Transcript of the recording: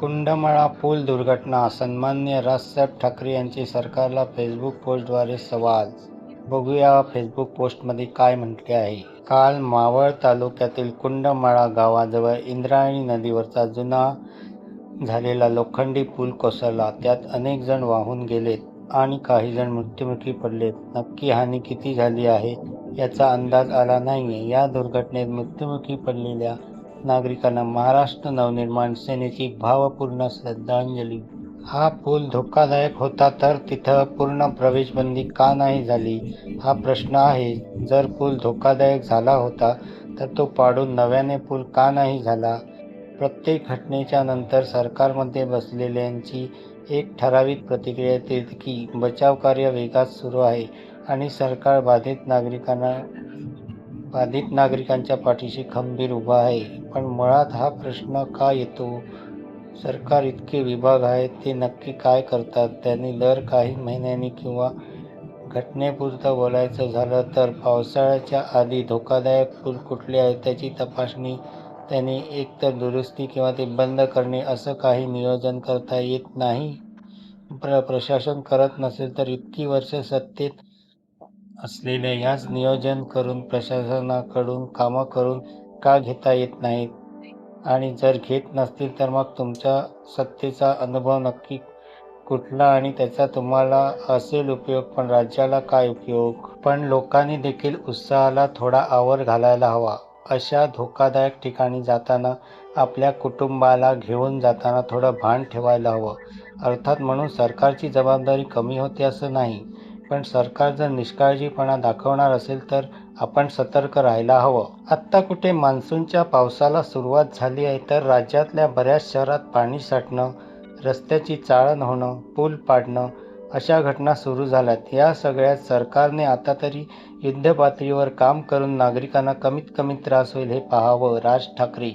कुंडमळा पूल दुर्घटना सन्मान्य राजसाहेब ठाकरे यांचे सरकारला फेसबुक पोस्टद्वारे सवाल. बघूया फेसबुक पोस्टमध्ये काय म्हटले आहे. काल मावळ तालुक्यातील कुंडमळा गावाजवळ इंद्रायणी नदीवरचा जुना झालेला लोखंडी पूल कोसळला. त्यात अनेक जण वाहून गेलेत आणि काही जण मृत्युमुखी पडलेत. नक्की हानी किती झाली आहे याचा अंदाज आला नाही या दुर्घटनेत मृत्युमुखी पडलेल्या नागरिकांना महाराष्ट्र नवनिर्माण सेनेची भावपूर्ण श्रद्धांजली. हा पूल धोकादायक होता तर तिथं पूर्ण प्रवेशबंदी का नाही झाली? हा प्रश्न आहे. जर पूल धोकादायक झाला होता तर तो पाडून नव्याने पूल का नाही झाला? प्रत्येक घटनेच्या नंतर सरकारमध्ये बसलेल्यांची एक ठराविक प्रतिक्रिया येते की बचावकार्य वेगात सुरू आहे आणि सरकार बाधित नागरिकांना बाधित नागरिकांच्या पाठीशी खंबीर उभा आहे पण मुळात हा प्रश्न का येतो? सरकार इतके विभाग आहेत ते नक्की काय करतात? त्यांनी दर काही महिन्यांनी किंवा घटनेपुरतं बोलायचं झालं तर पावसाळ्याच्या आधी धोकादायक पूल कुठले आहेत त्याची तपासणी त्यांनी एकतर दुरुस्ती किंवा ते बंद करणे असं काही नियोजन करता येत नाही. प्र प्रशासन करत नसेल तर इतकी वर्ष सत्तेत असलेल्या याच नियोजन करून प्रशासनाकडून कामं करून का घेता येत नाहीत? आणि जर घेत नसतील तर मग तुमच्या सत्तेचा अनुभव नक्की कुठला आणि त्याचा तुम्हाला असेल उपयोग पण राज्याला काय उपयोग? पण लोकांनी देखील उत्साहाला थोडा आवर घालायला हवा. अशा धोकादायक ठिकाणी जाताना आपल्या कुटुंबाला घेऊन जाताना थोडं भान ठेवायला हवं. अर्थात म्हणून सरकारची जबाबदारी कमी होते असं नाही. पण सरकार जर निष्काळजीपणा दाखवणार असेल तर आपण सतर्क राहायला हवं. आत्ता कुठे मान्सूनच्या पावसाला सुरुवात झाली आहे तर राज्यातल्या बऱ्याच शहरात पाणी साठणं रस्त्याची चाळण होणं पूल पाडणं अशा घटना सुरू झाल्यात. या सगळ्यात सरकारने आता तरी युद्धपातळीवर काम करून नागरिकांना कमीत कमी त्रास होईल हे पाहावं राज ठाकरे.